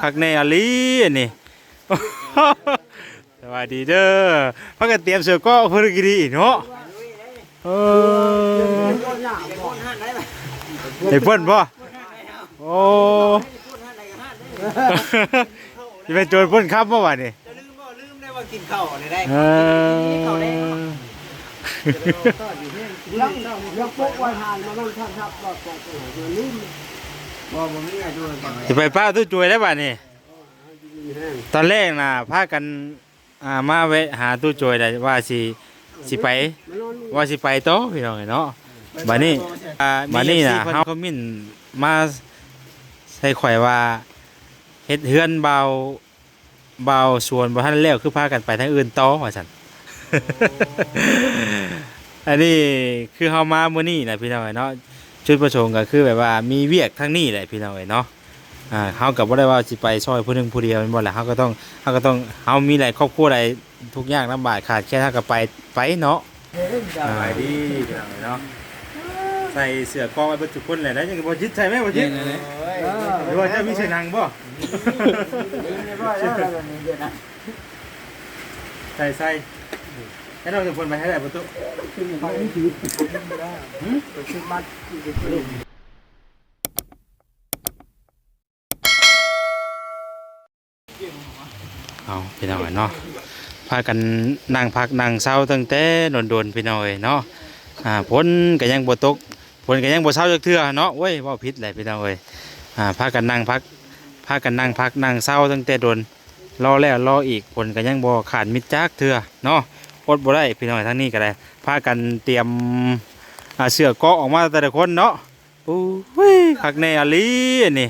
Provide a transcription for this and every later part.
คักแน่อลีอันนี่สวัสดีเด้อพักกันเตรียมเสือก็เพื่อกินดีเนาะเออไอ้เพิ่นป่ะโอ้จะเป็นโจรเพิ่นครับเมื่อวานนี่จะลืมบ่ลืมได้ว่ากินข้าวอะไรได้เออแล้วแล้วพวกวันหานมานั่งทับทับก็ก็ก็ลืม บ่บ่มีอะไรด้วยกันจะไปป้าตู้จวยได้ป่ะนี่ ตอนแรกน่ะพากันอ่ามาแวะหาตู้จวยได้ว่าสิสิไปมานอนว่าสิไปโตะพี่น้องเนาะ บัดนี้ อ่าบัดนี้น่ะเฮาก็มินมาใส่ข่อยว่าเฮ็ดเฮือนเบาเบาสวนบ่ทันแล้วคือพากันไปทางอื่นต่อว่าซั่น อันนี้คือเฮามามื้อนี้น่ะพี่น้องเนาะ จุดประสงค์ก็คือแบบว่ามีเวียกทางนี้แหละพี่น้องเนาะอ่าเฮาก็บ่ได้ว่าสิไปซอยผู้หนึงผู้เดียวแม่นบ่ล่ะเฮาก็ต้องเฮาก็ต้องเฮามีหลายครอบครัวหลายทุกอย่างลำบากขาดแค่เฮาก็ไปไปเนาะสบายดีพี่น้องเนาะใส่เสื้อกองไว้เบรรทุกคนเลยนะยังบ่จิตใช่ไหมบ่จิตหรือว่าจะมีเสื้อหนังบ่ใส่ใส่ ให้เราจะคนไปให้ได้ประตูไปถือไปซื้อบัตรไปซื้อเอาพี่น้องเนาะพากันนั่งพักนั่งเศร้าตั้งแต่โดนๆพี่น้องเนาะอ่าฝนก็ยังบ่ตกฝนก็ยังบ่เศร้าจักเทื่อเนาะเว้ยว้าผิดแหละพี่น้องเอ้ยอ่าพากันนั่งพักพากันนั่งพักนั่งเศร้าตั้งแต่โดนรอแล้วรออีกผลก็ยังบ่ขาดมิดจักเถื่อเนาะ อดบ่ได้พี่น้องทั้งนี้ก็ได้พากันเตรียมอ่าเสื้อเกาะออกมาแต่ละคนเนาะโอ้ยคักแน่อลีอันนี่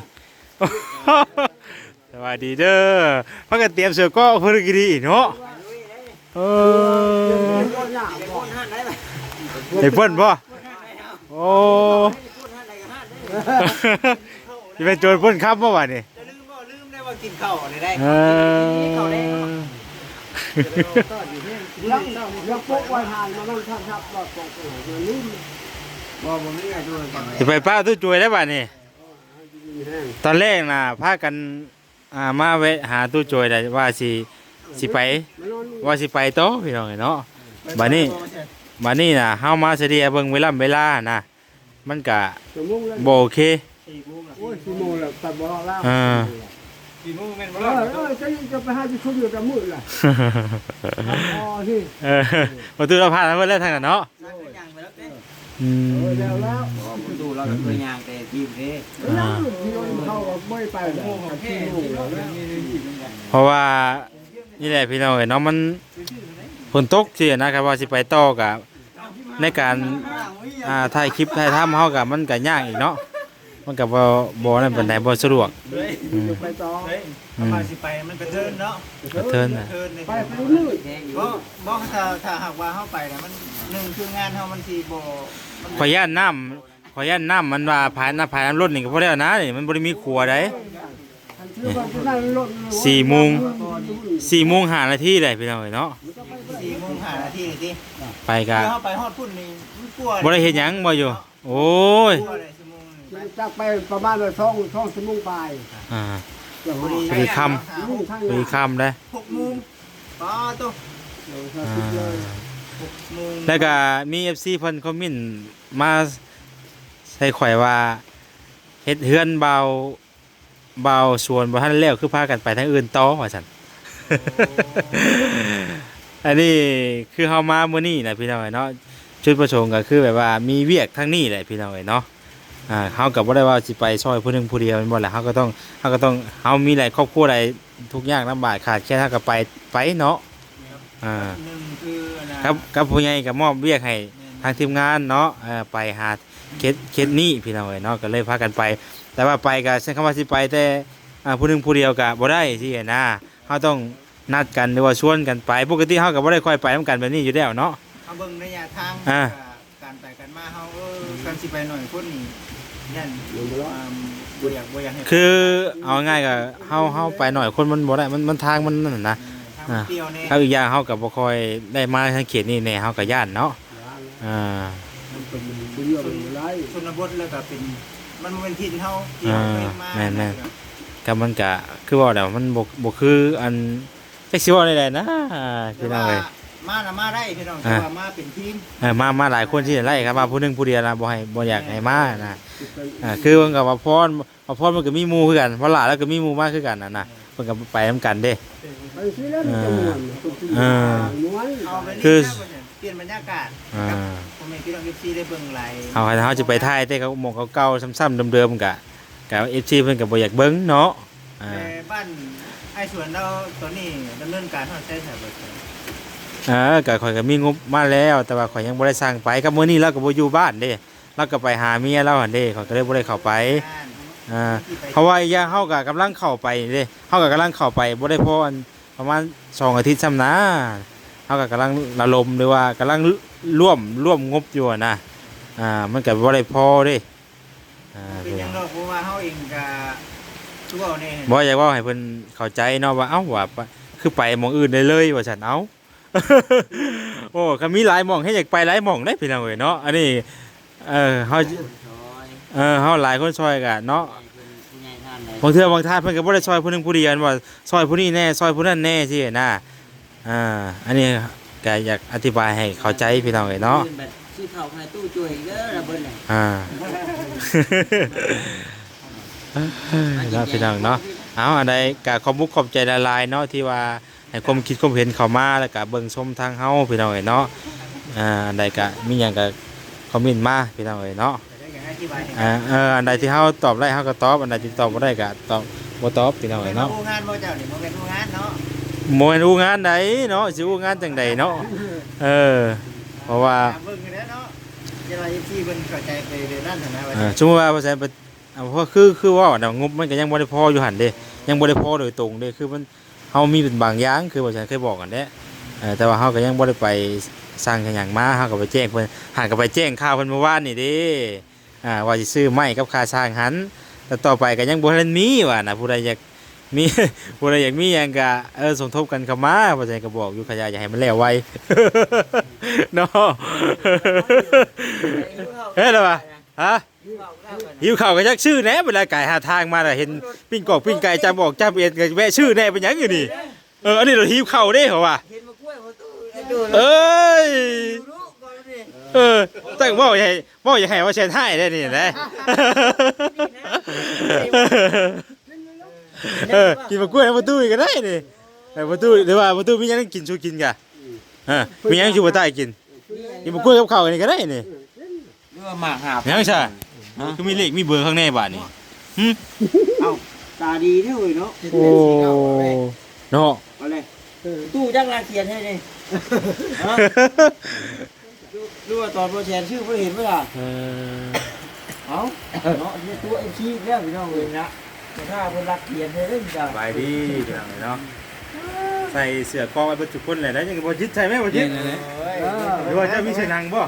สวัสดีเด้อพากันเตรียมเสื้อเกาะเพื่อกินดีเนาะเออคนหน้าบอกห้านได้ไหมไอ้เพิ่นบ่โอ้พูดห้านได้ก็ห้านได้จะเป็นโจรเพิ่นครับเมื่อวานนี่จะลืมบ่ลืมได้ว่ากินข้าวอะไรได้เออแล้วแล้วพวกวันหานมานั่งทับทับก็ก็ก็ลืมบ่บ่มีอะไรด้วยกันจะไปป้าตู้จวยได้ป่ะนี่ ตอนแรกน่ะพากันอ่ามาแวะหาตู้จวยได้ว่าสิสิไปมานอนว่าสิไปโตะพี่น้องเนาะบัดนี้บัดนี้น่ะเฮามาเสียดีเบิ่งเวลาเวลานะมันก็ชั่วโมงแล้วบ่โอเคโอ้ยชั่วโมงแล้วตัดบ่แล้วอ่า กี่โมงแม่นเอบ่อเออจะจะไปหาที่ชุบอยู่กับมือล่ะอ๋อที่เออบ่ตู้เราพาทางเพิ่นแล้วทางนั้นเนาะย่างไปแล้วเด้อืเออมแล้วแล้วบ่ดูเราเคยย่างแต่ทีมเด้แล้วที่เขาไม่ไปแล้วที่นู่นแล้ว เพราะว่านี่แหละพี่น้องเอ้ยเนาะมันฝนตกสินะครับว่าสิไปต่อกับในการ อ่าถ่ายคลิปถ่ายทำเฮากับมันก็ยากอีกเนาะ มันก็บ่บ่นั่นปานใดบ่สะดวกอืม ไปต่ออืมมาสิไปมันกระเทินเนาะกระเทินน่ะเทินนี่ไปไปเรื่อยบ่บ่ถ้าถ้าหากว่าเฮาไปน่ะมันหนึ่งคืองานเฮามันสิบ่มันขอย่านน้ำขอย่านน้ำมันว่าภายน้ำภายน้ำรถนี่ก็พอแล้วนะนี่มันบ่ได้มีครัวได้สี่โมง สี่โมงห้านาทีเลยพี่น้องเอ้ยเนาะสี่โมงห้านาทีนี่สิไปกะเดี๋ยวเฮาไปฮอดพุ่นนี่มันกลัวบ่ได้เฮ็ดหยังบ่อยู่ โอ้ย กลัวเลย จากไปประมาณช่องช่องสมุงไปอ่าอย่างพอดีพอดีค่มุ่งทางมีค่ำได้หกโมงป้าตุ๊อ่าหกโมงแล้วก็มี FC เพิ่นคอมเมนต์มาใส่ข่อยว่าเฮ็ดเฮือนเบาเบาสวนบ่ทันแล้วคือพากันไปทางอื่นต่อว่าซั่น อันนี้คือเฮามามื้อนี้นะพี่น้องเอ้ยเนาะจุดประสงค์ก็คือแบบว่ามีเวียกทางนี้แหละพี่น้องเอ้ยเนาะ อ่าเฮาก็บ่ได้ว่าสิไปซอยผู้หนึงผู้เดียวแม่นบ่ล่ะเฮาก็ต้องเฮาก็ต้องเฮามีหลายครอบครัวหลายทุกอย่างลำบากขาดแค่เฮาก็ไปไปเนาะอ่า หนึ่งคืออันนะครับกับผู้ใหญ่ก็มอบเวียกให้ทางทีมงานเนาะเอ่อไปหาเคสเคสนี้พี่น้องเอ้ยเนาะก็เลยพากันไป แต่ว่าไปก็ใช้คำว่าสิไปแต่อ่าผู้หนึงผู้เดียวก็บ่ได้สิเห็นนะเฮาต้องนัดกันหรือว่าชวนกันไป ปกติเฮาก็บ่ได้ค่อยไปนํกันแบบนี้อยู่แล้วเนาะ เอาเบิ่งระยะทางอ่าการไป กันมาเฮาเออการสิไปหน่อยคนนี่ยันอ่าบ่อยากบ่อยากให้คือเอาง่ายก็เฮาเฮาไปหน่อยคนมันบ่ได้มันมันทางมันนั่นน่ะนะทางเดียวนี่ถ้าอีกอย่างเฮาก็บ่ค่อยได้มาทางเขตนี้แน่เฮาก็ย่านเนาะอ่า มันเป็นเรื่องอะไรชนบทแล้วก็เป็นมันบ่เป็นถิ่นเฮาที่เฮาเคยมาแม่น ก็มันก็คือว่าแล้วมันบ่บ่คืออันจักสิว่าได้ๆนะพี่น้องเอ้ย มาน่ะมาได้พี่น้องแต่อ่าว่ามาเป็นทีมเออมามาหลายคนที่ไล่ครับมาผู้หนึงผู้เดียวนะบ่ให้บ่อยากให้มานะอ่าคือเพิ่นก็ว่าพรว่าพรมันก็มีหมู่คือกันเพราะหลานแล้วก็มีหมู่มากคือกันน่ะนะเพิ่นก็ไปนํกันเด้ ไปซื้อแล้วมันจะม่วนคนที่อ่าม้วนเอาไปนี่คือนะเปลี่ยนบรรยากาศอ่า ครับผมให้พี่น้อง FC ได้เบิ่งหลายเอาให้เฮาจะไปถ่ายแต่เขาหมองเก่าๆซ้ำๆเดิมๆก็ก็ FC เพิ่นก็บ่อยากเบิ่งเนาะอ่าแต่บ้านไอ้สวนเราตอนนี้ดำเนินการเฮาใช้สายเบิดเลย เออก็ข่อยก็มีงบมาแล้ว แต่ว่าข่อยยังบ่ได้สร้างไปกับมื้อนี้เราก็บ่อยู่บ้านเด้เราก็ไปหาเมียเราหั่นเด้ข่อยก็เลยบ่ได้เข้าไปบ้านอ่าที่ไปเพราะว่าอีกอย่างเฮาก็กำลังเข้าไปเด้เฮาก็กำลังเข้าไปบ่ได้พออันประมาณ2อาทิตย์ซ้ำนะเฮาก็กำลังระลมหรือว่ากำลังร่วมร่วมงบอยู่อะนะอ่ามันก็บ่ได้พอเด้อ่าเป็นหยังดอกเพราะว่าเฮาเองก็ทุกเอาเนี่ยบ่อยากเว่าให้เพิ่นเข้าใจเนาะว่าเอ้าว่าปะคือไปหม่องอื่นได้เลยว่าซั่นเอ้า โอ้ก็มีหลายหม่องให้อยากไปหลายหม่องได้พี่น้องเอ้ยเนาะอันนี้เออเฮาเออเฮาหลายคนช่วยกันเนาะบางเทื่อบางท่านเพิ่นก็บ่ได้ซอยผู้หนึงผู้เดียวว่าซอยผู้นี้แน่ซอยผู้นั้นแน่สินะอ่าอันนี้ก็อยากอธิบายให้เข้าใจพี่น้องเอ้ยเนาะซื้อข้าวในตู้ช่วยเด้อระเบิดเลยอ่าเนาะพี่น้องเนาะเอาอันใดก็ขอบมุกขอบใจละลายเนาะที่ว่า ให้ความคิดความเห็นเข้ามาแล้วก็เบิ่งชมทางเฮาพี่น้องเอ้ยเนาะอ่าอันใดก็มีหยังก็คอมเมนต์มาพี่น้องเอ้ยเนาะอ่าเอออันใดที่เฮาตอบได้เฮาก็ตอบอันใดที่ตอบบ่ได้ก็ตอบบ่ตอบพี่น้องเอ้ยเนาะงานบ่เจ้านี่บ่เป็นงานเนาะโมนอูงานใดเนาะสิงานจังใดเนาะเออเพราะว่าเบิ่งแล้วเนาะเวลา FC เพิ่นเข้าใจไปเรื่อยนั่นนะว่าเออสมมุติว่าภาษาไปเอาเพราะคือคือว่าน่ะงบมันก็ยังบ่ได้พออยู่หั่นเด้ยังบ่ได้พอโดยตรงเด้คือมัน เฮามีเป็นบางอย่างคือว่าฉันเคยบอกกันเด้เออแต่ว่าเฮาก็ยังบ่ได้ไปสร้างกันหยังมาเฮาก็ไปแจ้งเพิ่นหาก็ไปแจ้งข่าวเพิ่นเมื่อวานนี่เด้อ่าว่าสิซื้อไม้กับค่าสร้างหันแต่ต่อไปก็ยังบ่ทันมีว่าน่ะผู้ใดอยากมีผู้ใดอยากมีหยังก็เออสมทบกันเข้ามาว่าฉันก็บอกอยู่ขยะอย่าให้มันแล้วไวเนาะเฮ้ยเหรอวะฮะ หิวข่าวก็ยักชื่อแหน่เวลาไก่หาทางมาน่ะเห็นปิ้งกอกปิ้งไก่จำบอกจำเอ็นก็แวะชื่อแหน่เป็นหยังอยู่นี่เอออันนี้เราหิวข่าวเด้เหรอวะเห็นมากล้วยหัวตู้ดูเอ้ยรู้ก่อนดิเออตั้งว่าอย่าให้ว่าอย่าให้ว่าเชนให้ได้นี่นะเออกินมะกล้วยประตูอีกก็ได้นี่แต่ประตูหรือว่าประตูมีหยังกินชูกินกะเออมีหยังชูบ่ใต้กินกินมะกล้วยกับข้าวนี่ก็ได้นี่ดูว่าหมากหาบยังใช่ คือมีเลขมีเบอร์ข้างในบาทนี่ตาดีเท่าเลยเนาะโอ้เนาะเอาเลยตู้จังลาเขียนให้ดิฮะดูว่าตอนโปรแชนชื่อเพื่อเห็นไหมล่ะเออเอาเนาะเนี่ยตัวไอ้ชี้แล้วพี่น้องเลยนะแต่ถ้าคนรักเขียนให้เล่นจ้ะสบายดีพี่น้องเนาะ ใส่เสื้อกองไว้เบนทุกคนเลยนะยังบ่จิตใช่ไหมบ่จิตหรือว่าจะมีเสื้อหนังบ่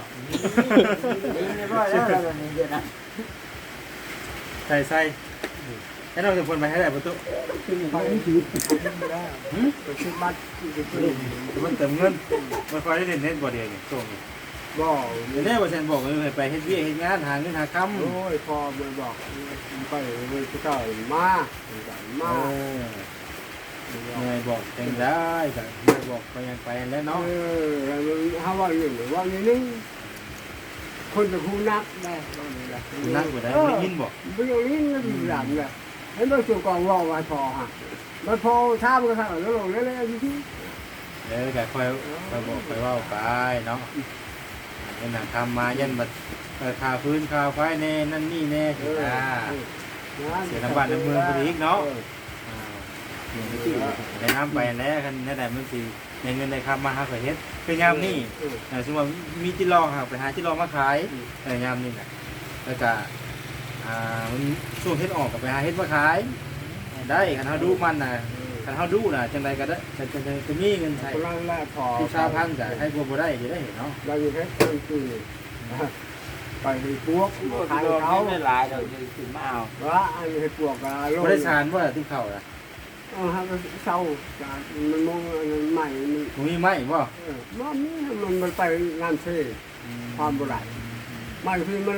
ดีเรียบร้อยแล้วแบบนี้เดี๋ยวนะใส่ใส่ให้เราจะพนไปให้ได้ประตูไปชีวิตไปซื้อบัตรที่จะซื้อมันเติมเงินมันคอยได้เล่นเล่นบ่เดียวนี่ช่วงนี้บ่เดี๋ยวนี้ว่าฉันบอกเลยไปเฮ็ดเวียกเฮ็ดงานหาเงินหาคำโอ้ยพอมันบอกไปเลยก็ได้มามา เออเงยบอกจังได้ก็เงยบอกไปยังไปแล้วเนาะอเขาว่าอยู่หรือว่าอย่างนี้คนจะคูนักได้นั่งบ่ได้ไม่ยินบ่ไม่อย่างนี้มันอยู่หลังเลยเห็นว่าสุกองว่าว้พอฮะมันพอท่ามันก็ท่าแล้วลงแล้วแล้วที่เออก็ค่อยค่อยบอกค่อยว้าไปเนาะเงินหาคำมาเยันบัดคาพื้นคาไฟแน่นั่นนี่แน่เอสิออ่าเสียน้ำบ้านน้ำเมืองพอดีอีกเนาะ ได้น้ำไปแล้วคันนั่นแหละมันสิในเงินในคำมาหาข่อยเฮ็ดคือยามนี่อ่สมมติว่ามีจิรอค่ะไปหาจิรองมาขายเออยามนี่น่ะแล้วก็อ่ามันช่วงเฮ็ดออกก็ไปหาเฮ็ดมาขาย ได้คันเฮาดูมันน่ะคันเฮาดูน่ะจังไดก็ได้จะจะจะจะมีเงินใช้กำลังแรกพอที่ชาวพันก็ให้บ่บ่ได้สิได้เห็นเนาะเราอยู่แค่คืนไปให้พวกขายเขาไม่หลายเราจะถึงมาเอาว่าอันนี้พวกอะลงบ่ได้สารบ่ที่เข้าล่ะ เออฮะเศร้าจากมันมองอันนั้นใหม่มันบ่มีไม้บ่เออว่ามีมันมันไปงานเซ่ความโบราณไม่คือมัน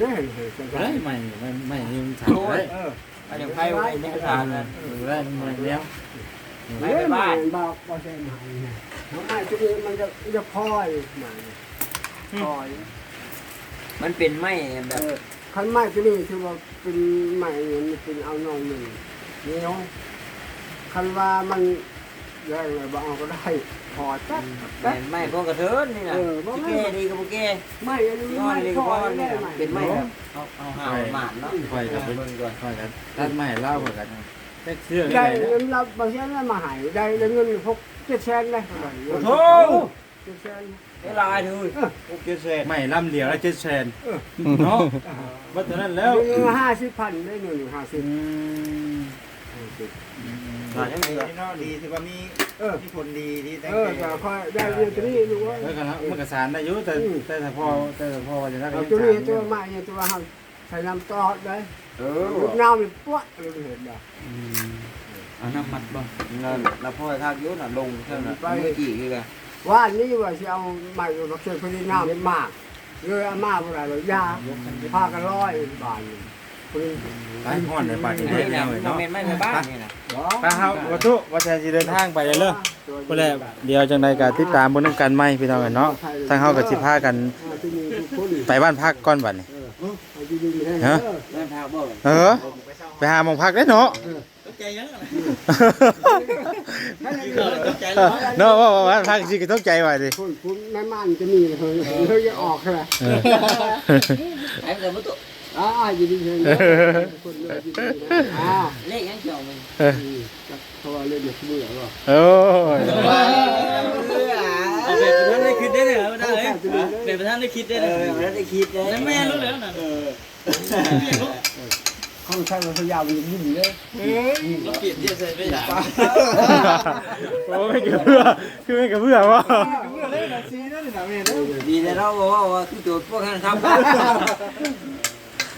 ได้เห็นเห็นกันได้ไม้ไม้ไม้นี่มันถามได้เออเอาอย่างไพ่ไว้ในกระถางนั่นดูได้มันเหมือนแล้วไม่ไปบ้านบอกบอกเส้นหายเนี่ยน้องไม้ตัวนี้มันจะจะพอยมาพอยมันเป็นไม้แบบคันไม้ตัวนี้คือว่าเป็นไม้เนี่ยมันเป็นเอานองหนึ่งนี่น้อง คันว่ามันแรงเลยบ่เอาก็ได้พอจัดเป็นไม้พวกกระเทินนี่นะที่แก่ดีกับพวกแก่ไม่อันนี้ย้อนไม่เลยพก็อพอได้นี่ไหมเป็นไม้แบบเอาเอาหาวหมานเนาะค่อยกับเบิ่งก่อนค่อยกันตัดไม้เล่าเหมือนกันแค่เชื่อได้ได้เงินรับบางทีนั้นมาหายได้เงินพกเจ็ดแสนได้โอ้โหเจ็ดแสนเวลาดูพวกเจ็ดเศษไม้ลำเดียวแล้วเจ็ดแสนเนาะว่าแต่นั้นแล้วเงินห้าสิบพันได้เงินห้าสิบ หลายยังไงดีเนาะดีถือว่ามีเออมีผลดีที่ได้เออแต่ค่อยได้เงินตัวนี้ดูว่าแล้วกันแล้วมันกระสานได้อยู่แต่แต่ถ้าพ่อแต่ถ้าพ่อว่าจะได้ก็เอายังตัวสานี้นตัวใหม่เนี่ยตัวห้าใส่น้ำตอดได้เอน้ำมันปั้วเราเห็นได้เอาน้ำมัดบ่เงินแล้วพ่อทากยุน่ะลงเท่านั้นมือกี่คือกันว่านี่ว่าจะเอาใหม่มาเชื่อคนที่น้ำมากเลยอามาเมื่อไรเลยยาพากันร้อยบาทคน ไปห้อนในป่าที่นี่อนเลยเนาะเมนต์ไม่บ้านนี่นะไปเฮาวัตถุว่าจะสิเดินทางไปเลยเด้อพุ่นแหละเดี๋ยวจังไดก็ติดตามบิ่งนํกันใหม่พี่น้องกันเนาะทางเฮาก็สิพากันไปบ้านพักก่อนบัดนี้ฮะเออไปหาหมองพักได้เนาะเนาะว่าว่าพักสิก็ตกใจไว้ดิคุณแม่ม่านจะมีเลยเขาจะออกใช่ไหมเออไอ้เดี๋ยวมันตก อ่าอยู่ดีเลยคนเลยยู่ดีอ่าเลขยังเกี่ยวมันเพราะว่าเล่นเด็กเบื่อหรอโอ้ยเอาแบบประธานได้คิดได้เลยเหรอประธานเอ้ยแบบประธานได้คิดได้เลยอมันได้คิดเลยแม่รู้แล้วนะเขาใช้มันพยายามยิ้มเลยเราเปลี่ยนเยอะใส่ไปอย่างโอ้ไม่เกือบเพื่อคือไม่เกือบเพื่อวะดีแต่เราบอกว่าคือโจทย์พวกนั้นครั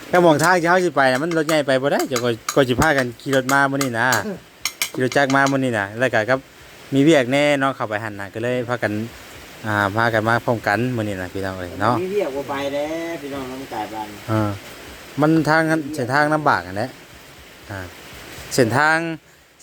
บถ้ามองทางที่เขาสิไปน่ะมันรถใหญ่ไปบ่ได้เดี๋ยวก็ก็สิพากันขี่รถมามื้อนี้นะขี่รถจักรมามื้อนี้นะแล้วก็ครับมีเวียกแน่เนาะเข้าไปหั่นน่ะก็เลยพากันอ่าพากันมาพร้อมกันมื้อนี้นะพี่น้องเอ้ยเนาะมีเรียกว่าไปแล้วพี่น้องน้ำกายบ้านอ่ามันทางเส้นทางลำบากอันแหละอ่าเส้นทาง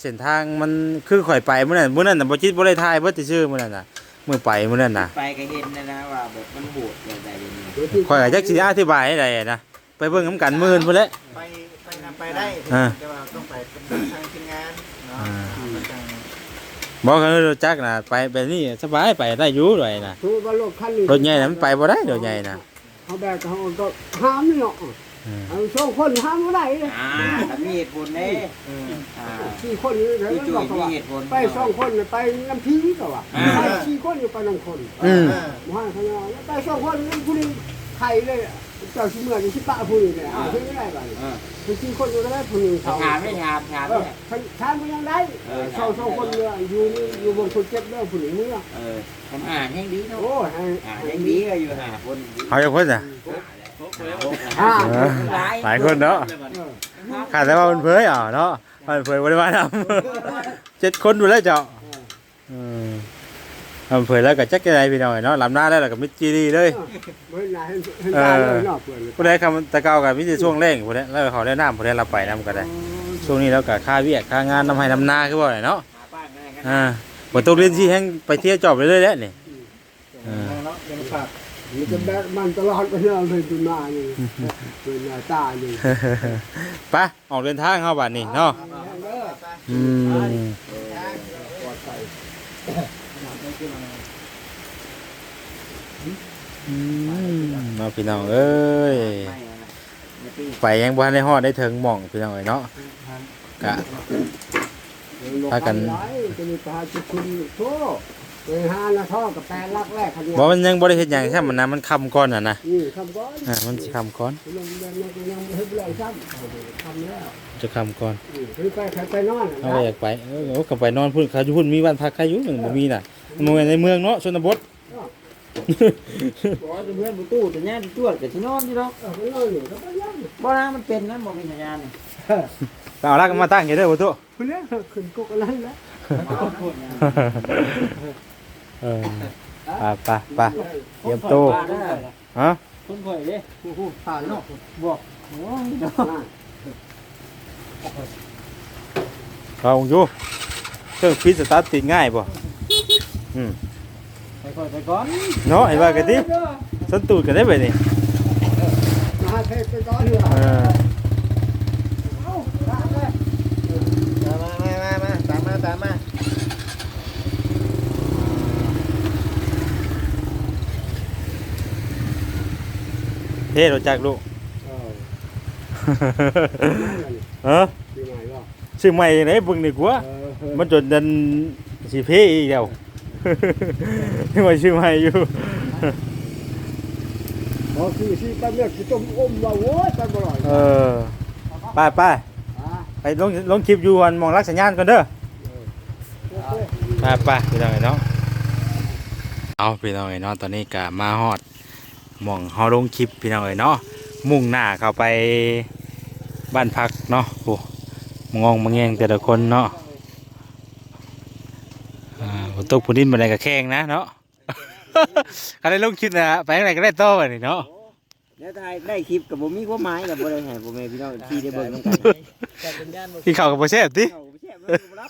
เส้นทางมันคือข่อยไปมื้อนั้นมื้อนั้นน่ะบ่จิตบ่ได้ทายเบิดซื่อๆมื้อนั้นน่ะมื้อไปมื้อนั้นน่ะไปก็เห็นนะนะว่าแบบมันโหดแบบใดอย่างนี้ ข่อยก็จักสิอธิบายให้ได้นะ ไปเบิ่งนํกันมื้อพุ่นแหละ ไปไปนำไปได้อ่า แต่ว่าต้องไปเป็นทางทีมงานเนาะอ่ามันจะบอกกันรถจักรน่ะไปแบบนี้สบายไปได้อยู่ด้วยน่ะคือว่ารถคันนี้รถใหญ่น่ะมันไปบ่ได้รถใหญ่น่ะเขาแบกเขาก็ห้ามเนาะอืมเอาสองคนห้ามไม่ได้อ่าแต่มีเหตุผลเด้อ่าสี่คนนี่เลยพี่จุ้บยอกมีว่าเหตุผลไปสองคนไปน้ำพีก็ว่าไปสี่คนอยู่ไปน้ำคนอืมหมู่ห้างข้างนอกแล้วไปสองคนนั่นผู้นี้ไข่เลย เจ้าชิเมื่อนี่ชิปะผู้นี้เลยเอาเพิ่งได้ไปเออผู้สี่คนอยู่ก็ได้ผู้นี้เขาถาไม่ถามถามเออเนี่านมันยังได้สองสองคนเนี่ยอยู่อยู่บนคนเจ็บได้ผู้นี้เมื่อเออผมอ่าแห้งดีเนาะโอ้หาแห้งดีก็อยู่หาคนเขาจะพ้นน่ะหลายคนเนาะขาดแต่ว่ามันเผยอะเนาะมันเผยบ่ได้มานำเจ็ดคนดูแลเจ้าอืม มันเผยแล้วก็จักจะได้พี่น้องเนาะลำหน้าแล้วก็มิดจีรีเลยเฮ้ยนายเห็นเห็นตาเลยเนาะเพื่อนผู้ใดคำตะเกากับมิจะช่วงแรงผู้ใดแล้วเขาได้น้ำผู้ใดเราไปน้ำก็ได้ ช่วงนี้แล้วก็ค่าเวียกค่างานน้ำให้น้ำนาคือบ่ได้เนาะหาป้านง่ายกันอ่าบ่ต้องเรียนที่แฮงไปเที่ยวจอบเลยๆแหล้วนี่อ่าเนาะยังฝากมันจะแบกมันตลอดไปเนี่ยเลยตุนานี่เป็นหน้าตานี่ไปออกเดินทางเข้าบ้านนี่เนาะอืม อืมเนาะพี่น้องเอ้ยไม่นะไม่ตีไปยังบ่ทันได้ฮอดได้ถึงหม่องพี่น้องเอ้ยเนาะกะพากันจะมีปลาจุคุณโซ่ไปหาละท่อกับแปลลักแรกคันนี้บ่มันยังบ่ได้เฮ็ดหยังแค่มันนะมันค่ำก่อนน่ะนะนี่คำก้อนอ่ามันสิค่ำก่อนลงเดินยังยังเฮ็ดไรซ้ำทำแล้วจะค่ำก่อนคือไปใครไปนอนเอาก็อยากไปเออโอ้ก็ไปนอนพุ่นเขาอยู่พุ่นมีบ้านพักใครอยู่หนึ่งบ่มีน่ะมันบ่แม่นในเมืองเนาะชนบท บอกว่าจะเพื่อนประตูแต่เนี่ยตรวจกับที่นอนที่เนาะเออไปนอนอยู่ก็ไปนอนบ่นะมันเป็นนะบอกเป็นสัญญาณไปเอาลักมาตั้งอยู่เด้อบ่ตุคุณเนี่ยขึ้นกุกอะไรแล้วเออไปไปไปเตรียมตู้ฮะคนข่อยเด้โอ้โหตายเนาะบอกโอ้ยเนาะเอาอยู่เครื่องฟิตสตาร์ทติดง่ายบ่อืมไปก่อนไปก่อนเนาะเห็นว่ากันดิสันตูดกันได้ไปนี่มาเทไปก่อนเหรอเออมามามามาตามมาตามมาเฮ้รถจักรลูกเออ เออปีใหม่ก็ซื้อใหม่ไหนเบิ่งดีกว่าเออมันจนดันสิเพอีกแล้วยังว่าซื้อใหม่อยู่พอคือที่ป้าเลือกที่ต้มอมว่าโว้ยป้าบ่ร่อยเออไปไปอ่าไปลงลงคลิปอยู่วันมองรักสัญญาณก่อนเด้อโอเคไปไปพี่น้องไอ้เนาะเอาพี่น้องไอ้เนาะตอนนี้ก็มาฮอดหมองเฮาลงคลิปพี่น้องไอ้เนาะมุ่งหน้าเข้าไปบ้านพักเนาะโอ้มงองมงแงงแต่ละคนเนาะอ่า ฝนตกฝนดินมาได้ก็แข้งนะเนาะอะไรลงคลิปนะไปทางไหนก็ได้โต้ไปนี่เนาะแล้วถ่ายได้คลิปกับบ่มีความหมายกับบ่ได้ให้พ่อแม่พี่น้องที่ได้เบิ่งนำกันแต่เป็นย่านบ่กินข้าวกับโปรเชฟติเขาบ่แซ่บมันบ่รับ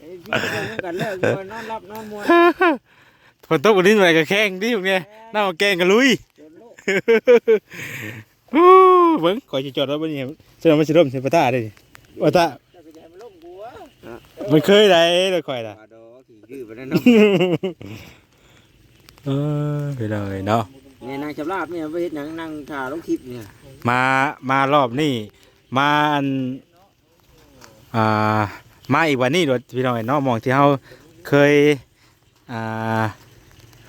เอ้ยพี่ได้เบิ่งนำกันแล้วอยู่ว่านอนรับนอนม่วนฝนตกฝนดินมาได้ก็แข้งดิพวกเนี้ยน้ามาแกงกันลุยเต็มโลกฮู้เบิ่งก่อยจะจอดรถบ่นี่เสื้อมันสิร่มใส่ปะตาได้ดิว่าตาเจ้าก็จะให้มันลงบัวมันเคยได้รถข่อยล่ะ ว่าดอกขี้ดื้อปานนั้นเนาะเออไปเลยเนาะเนี่ยนางชำราบเนี่ยไปเฮ็ดหนังนั่งถ่าลงคลิปเนี่ยมามารอบนี้มาอันอ่ามาอีกวันนี้รถพี่น้องเนาะหมองที่เฮาเคยอ่า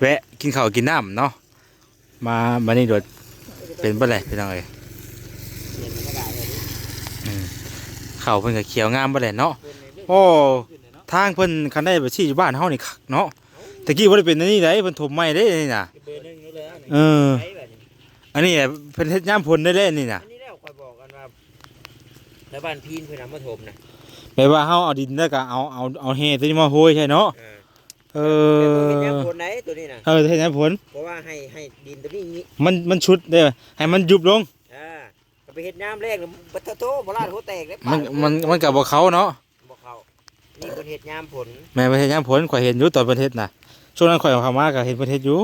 แวะกินข้าวกินน้ำเนาะมาวันนี้รถเป็นบ่ไรพี่น้องเอ้ยเห็นมันก็ได้เลยข้าวเพิ่นก็เขียวงามบ่แลเนาะโอ้ ทางเพิ่นคันได้ไปชี้อยู่บ้านเฮานี่คักเนาะตะกี้บ่ได้เป็นอันนี้ได้เพิ่นถมไม้ได้นี่น่ะเบอร์หนึ่งอยู่เลยอันนี้เออ ไปแบบนี้อันนี้เพิ่นเฮ็ดยามพลได้เลยนี่น่ะอันนี้แล้วคอยบอกกันว่าแล้วบ้านพีนเพื่อนนำมาถมนะแปลว่าเฮาเอาดินแล้วก็เอาเอาเอาเฮตัวนี้มาโหยใช่เนาะเออเอเป็นอยังผลไหนตัวนี้นะเออเฮ็ดหยังผล เพราะว่าให้ให้ดินตัวนี้งี้มันมันชุดเด้อให้มันยุบลง อ่าก็ไปเฮ็ดน้ำแรกแล้วบัตโตโบราณหัวแตกเลยมันมันมันก็บ่เข้าเนาะบอกเขา นี่เป็นเฮ็ดน้ำผลแม่นบ่เฮ็ดหยังผลข่อยเห็นอยู่ตอนเพิ่นเฮ็ดน่ะช่วงนั้นข่อยเอาเข้ามาก็เห็นเพิ่นเฮ็ดอยู่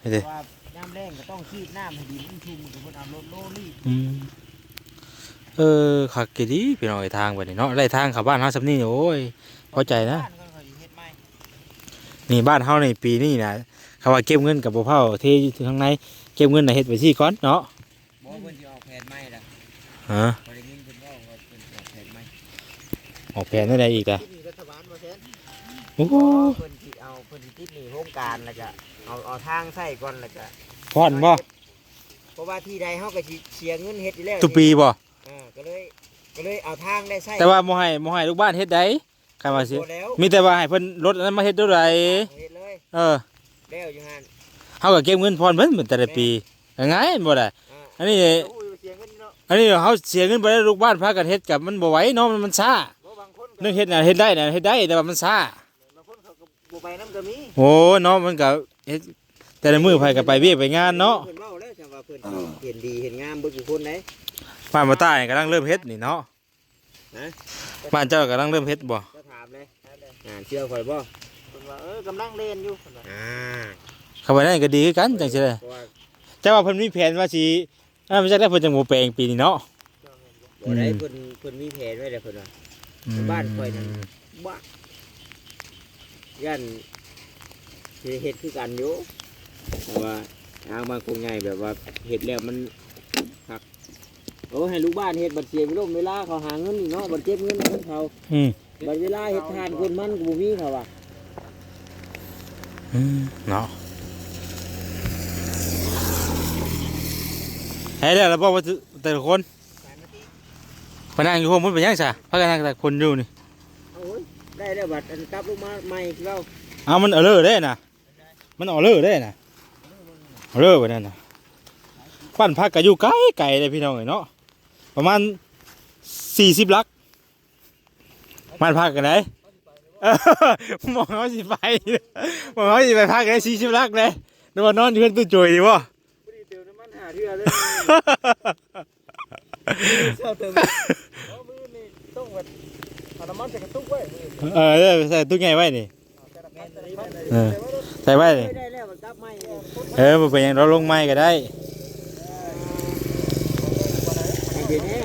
เฮ็ดเด้ว่าน้ำแรงก็ต้องคีบน้ำให้ดินมันชุ่มถึงมันเอารถโลลี่อืมเออคักเกดีพี่น้องไอ้ทางบัดนี้เนาะไล่ทางเข้าบ้านเฮาซำนี้โอ้ยพอใจนะ บ้านก็เขาสิเฮ็ดใหม่นี่บ้านเฮาในปีนี้นะเขาว่าเก็บเงินกับบ่เผาเทอยู่ข้างในเก็บเงินน่ะเฮ็ดไว้ที่ก่อนเนาะบอกเพิ่นสิออกแผนใหม่ล่ะฮะบ่ได้ ออกแผนได้อีกอะที่นี่รัฐบาลบ่แทนโอ้โหเพิ่นสิเอาเพิ่นสิติดหนี้โครงการแล้วก็เอาเอาทางใส่ก่อนแล้วก็พอนบ่เพราะว่าที่ใดเฮาก็สิเสียเงินเฮ็ดอยู่แล้วทุกปีบ่เออก็เลยก็เลยเอาทางได้ใส่แต่ว่าบ่ให้บ่ให้ลูกบ้านเฮ็ดได้ใครว่าสิบ่แล้วมีแต่ว่าให้เพิ่นรถอันนั้นมาเฮ็ดด้วยไรเฮ็ดเลยเออแล้วอยู่หั่นเฮาก็เก็บเงินพรเพิ่นเหมือนแต่ละปีง่ายๆบ่ได้อ่าอันนี้ โอ้ยเสียเงินเนาะ อันนี้เฮาเสียเงินไปแล้วลูกบ้านพากันเฮ็ดกับมันบ่ไหวเนาะมันมันช้า นก็นึกเฮ็ดน่ะเฮ็ดได้น่ะเฮ็ดได้แต่ว่ามันช้าบางคนเขาก็บ่ไปนํก็มีโอ้เนาะมันก็เฮ็ดแต่ละมื้อไผก็ไปเวียกไปงานเนาะเพิ่นเว้าแล้วจังว่าเพิ่นเห็นดีเห็นงามเบิดทุกคนเด้บ้านบ่ใต้กำลังเริ่มเฮ็ดนี่เนาะนะบ้านเจ้ากำลังเริ่มเฮ็ดบ่ก็ถามเลยอ่าเชื่อข่อยบ่เพิ่นว่าเออกำลังเล่นอยู่เพิ่นว่าอ่าเข้าไปนั่นก็ดีคือกันจังซี่เลยเพราะว่าแต่ว่าเพิ่นมีแผนว่าสิอ่ามันจักได้เพิ่นจังบ่แปลงปีนี้เนาะบ่ได้อืมเพิ่นเพิ่นมีแผนไว้แล้วเพิ่นว่า บ้านข่อยนั่นบ้าย่านสิเฮ็ดคือกันอยู่แต่ว่าทางบางคงใหญ่แบบว่าเฮ็ดแล้วมันคักโอ้ให้ลูกบ้านเฮ็ดบัดเสียเวลาเวลาเขาหาเงินนี่เนาะบัดเก็บเงินให้เขาอืมบัดเวลาเฮ็ดทานคนมันก็บ่มีเขาว่าอืมเนาะให้แล้วล่ะบ่ว่าแต่ละคน พนังอยู่โฮมมันเป็นหยังซะพากันนั่งแต่คนอยู่นี่โอ้ยได้แล้วบัดอันกลับลงมาใหม่คือเราเอามันเอาเลอได้น่ะ มันเอาเลอได้น่ะเอาเลอไปนั่นน่ะปั้นพักก็อยู่ไกลไกลเลยพี่น้องเอ้ยเนาะประมาณ40ลักบ้านพักกันไหนเออมองเขาสิไปมองเขาสิไปพักได้สี่สิบลักเลยนึกว่านอนอยู่กันตู้จุยดีวะบ่ได้ เติมน้ำมันหาเทื่อเลยเชื่อเติมเอามือนี่ต้องแบบเอาน้ำมันใส่กระตุกไว้มือเออเออใส่ตู้ไงไว้นี่แม่นเลยเออใส่ไว้นี่ได้แล้วมันกลับไม่เลยเออบ่เป็นหยังเราลงไม้ก็ได้เดี๋ยวนี้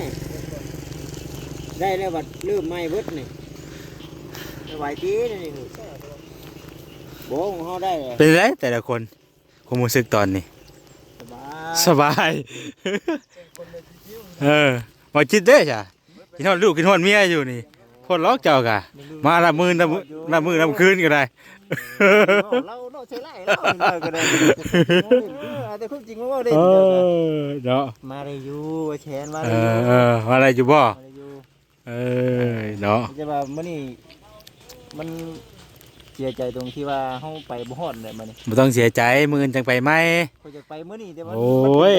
ได้แล้วบัดเริ่มไม่เบิดนี่สบายดีนี่โบ้ของเขาได้เลยเป็นไรแต่ละคนความรู้สึกตอนนี้ สบายสบายเออมาคิดเด้จ้ะกินฮอดลูกกินฮอดเมียอยู่นี่คนล็อกเจ้ากะมาละมือละมือละมือละคืนก็ได้เราเนาะใช้ไรเราก็ได้แต่ความจริงว่าได้เนาะมาได้อยู่แชนมาได้อยู่อเออว่าอะไรอยู่บ่มาได้อยู่เออเนาะจะว่ามื้อนี้มันเสียใจตรงที่ว่าเฮาไปบ่ฮอดเลยมื้อนี้บ่ต้องเสียใจมืออื่นจังไปไหมเขาจะไปมื้อนี้แต่ว่าโอ้ย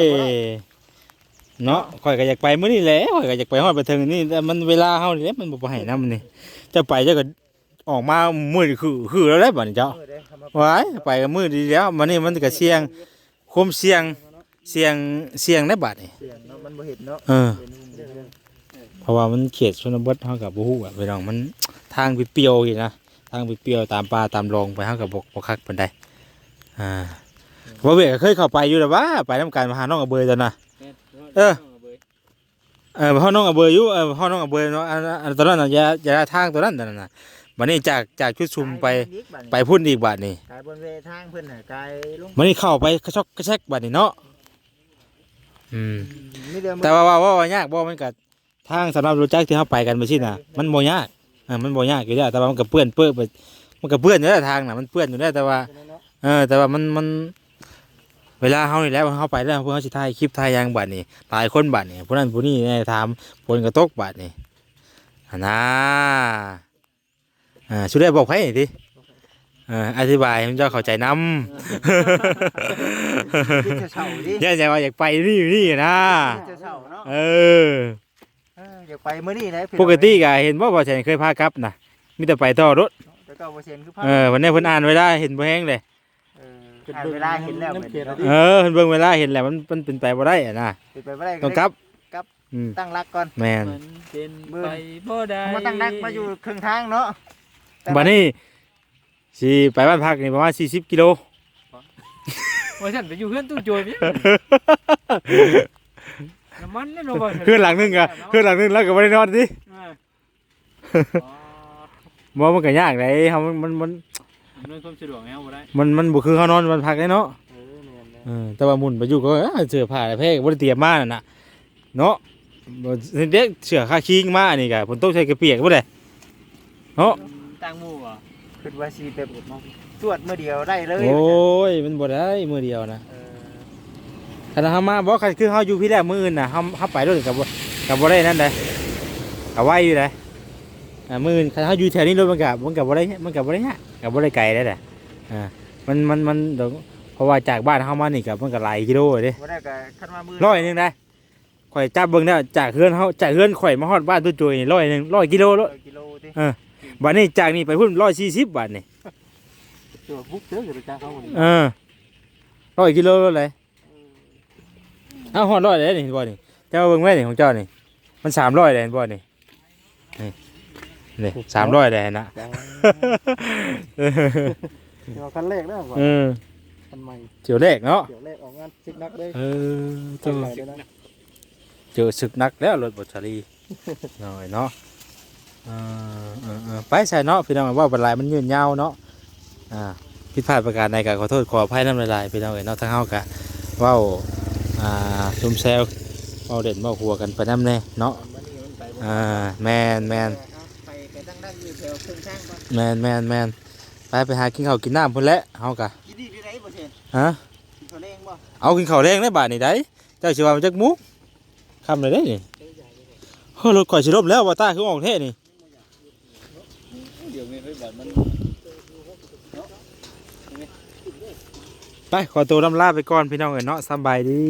เนาะข่อยก็อยากไปมื้อนี้แหละข่อยก็อยากไปฮอดไปถึงนี่แต่มันเวลาเฮานี่แหละมันบ่ให้นำนี่เจะไปเจ้าก็ออกมามื้อนี่คือคือแล้วแหละบัดนี้เจ้าเออเด้ทำมาว้ายไปกับมือดีแล้วมันนี่มันก็เสี่ยงความเสี่ยงเสี่ยงเสี่ยงในบัดนี่เสียงเนาะมันบ่เห็นเนาะเออเห็นเรื่องเพราะว่ามันเขตชนบทเฮากับบ่ฮู้อะพี่น้องมันทางเปรี้ยวๆอยู่นะทางเปรี้ยวๆตามป่าตามรองไปเฮากับบ่บ่คักปานใดอ่าบ่เวกก็เคยเข้าไปอยู่แล้วว่าไปนํกันมาหาน้องกับเบยตอนน่ะ เออ เออเฮาน้องกับเบยอยู่เออเฮาน้องกับเบยเนาะอันอันตอนนั้นน่ะอย่าอย่าทางตัวนั้นนั่นน่ะบัดนี้จากจากชุดชุมไปไปพุ่นอีกบัดนี้กายบนเวทางเพิ่นน่ะกายลงบัดนี้เข้าไปกระชอกกระแชกบัดนี้เนาะอืมนี่เดิมแต่ว่าว่าว่าว่ายากบ่มันก็ทางสำหรับรถจักรที่เฮาไปกันไปซี่น่ะ มันบ่ยากอ่ามันบ่ยากอยู่แล้วแต่ว่ามันก็เปื้อนเปื้อนไปมันก็เปื้อนอยู่แล้วทางน่ะมันเปื้อนอยู่แล้วแต่ว่า เออ แต่ว่ามันมัน เวลาเฮานี่แหล้วเฮาไปแล้วพวกเฮาสิถ่ายคลิปถ่ายหยังบัดนี้หลายคนบัดนี้ผู้นั้นผู้นี้แน่ถามผลกระตกบัดนี้อันน่ะอ่าสุดได้บอกไผนี่ติเอออธิบายให้มันเจ้าเข้าใจนำคิดจะเช่าดิอย่าใจว่าอยากไปนี่นี่นะ คิดจะเช่าเนาะเออ เอออยากไปมื้อนี้นะพี่ปกติก็เห็นว่าบ่ใช่เคยพากลับนะมีแต่ไปต่อรถแต่ก็บ่เซ็นคือภาพเออวันนี้เพิ่นอ่านไว้ได้เห็นบ่แฮงเลยเอออ่า นเวลาเห็นแล้วเหมือนเดิมเออเพิ่นเบิ่งเวลาเห็นแล้วมันมันเป็นไปบ่ได้อะนะเป็นไปบ่ได้ต้องกลับกลับอืมตั้งรักก่อน แม่นมันเป็นไปบ่ได้มาตั้งรักมาอยู่ครึ่งทางเนาะบัดนี้สิไปบ้านพักนี่ประมาณ40กิโลว่าฉันไปอยู่เพื่อนตู้โจยพี่น้ำมันนี่เนาะบ่คืนหลังนึงก็คืนหลังนึงแล้วก็บ่ได้นอนสิบ่มันก็ยากเลยเฮามันมัน มันเรื่องความสะดวกแนวบ่ได้มันมันบ่คือเฮานอนบ้านพักได้เนาะเออแม่นๆเออแต่ว่าหมุนไปอยู่ก็เอ้อเสื้อผ้าอะไรแพงบ่ได้เตรียมมานั่นน่ะเนาะบ่เด็กเสื้อคาคิงมาอันนี้ก็ฝนตกใส่กระเปียกบ่ได้เนาะตั้งหมู่อะคิดว่าสิแบบตรวจมื้อเดียวได้เลยโอ้ยมันบ่ได้มือเดียวนะเออคันเฮามาบ่คันคือเฮาอยู่พี่แรกมื้ออื่นน่ะเฮาเฮาไปรถกับบ่กับบ่ได้นั่นเด้ก็ไวอยู่เด้ อ่ามื้ออื่นคันเฮาอยู่แถวนี้รถมันก็มันก็บ่ได้มันก็บ่ได้ยากก็บ่ได้ไกลได้เด้อ่ามันมันมันเดี๋ยวเพราะว่าจากบ้านเฮามานี่ก็มันก็หลายกิโลเด้บ่ได้ก็คันมามื้อร้อยหนึงได้ข่อยจับเบิ่งแล้วจากเฮือนเฮาจากเฮือนข่อยมาฮอดบ้านตุ้จุยนี่ร้อยหนึงร้อยกิโลแล้วกิโลติบัดนี้จากนี่ไปพุ่น140บาทนี่ตัวบุกเด้อจะไปจ้างเขาหมดเออร้อยกิโลแล้วเลยเอาฮอดร้อยเลยนี่เห็นบ่นี่เจ้าเบิ่งไว้นี่ของเจ้านี่มันสามร้อยเลยเห็นบ่นี่นี่ นี่สามร้อยเลยนะเดี๋ยวคันแรกนะว่าเออคันใหม่เจียวแรกเนาะเดี๋ยวแรกออกงานสิกนักเลยเออตัเจ้าวใหม่เลยนะเจอศึกนักแล้วรถบดชาลีหน่อยเนาะเออเออเออไปใส่เนาะพี่น้องว่าเป็นไรมันยืนยาวเนาะอ่าผิดพลาดประการใดก็ขอโทษขออภัยน้ำลายๆพี่น้องเอ๋ยเนาะทั้งเฮากะเว้าอ่าชุมแซวเว้าเด่นเว้าหัวกันไปน้ำแน่เนาะวันนี้มันไปบ่อ่าแมนแมน แมนแมนแมนไปไปหากินข้าวกินน้ำพุ่นแหละเฮากะกินดีที่ไหนบ่เช่นฮะกินข้าวแรงบ่เอากินข้าวแรงได้บาทนี่ได้เจ้าสิว่ามันจักมุกคำเลยได้นี่เฮ้ยรถข่อยสิลบแล้วว่าตาคือออกเท่นี่เดี๋ยวแม่ไปบัดมันไปขอตัวลำลาไปก่อนพี่น้องเอ๋ยเนาะสำบายดี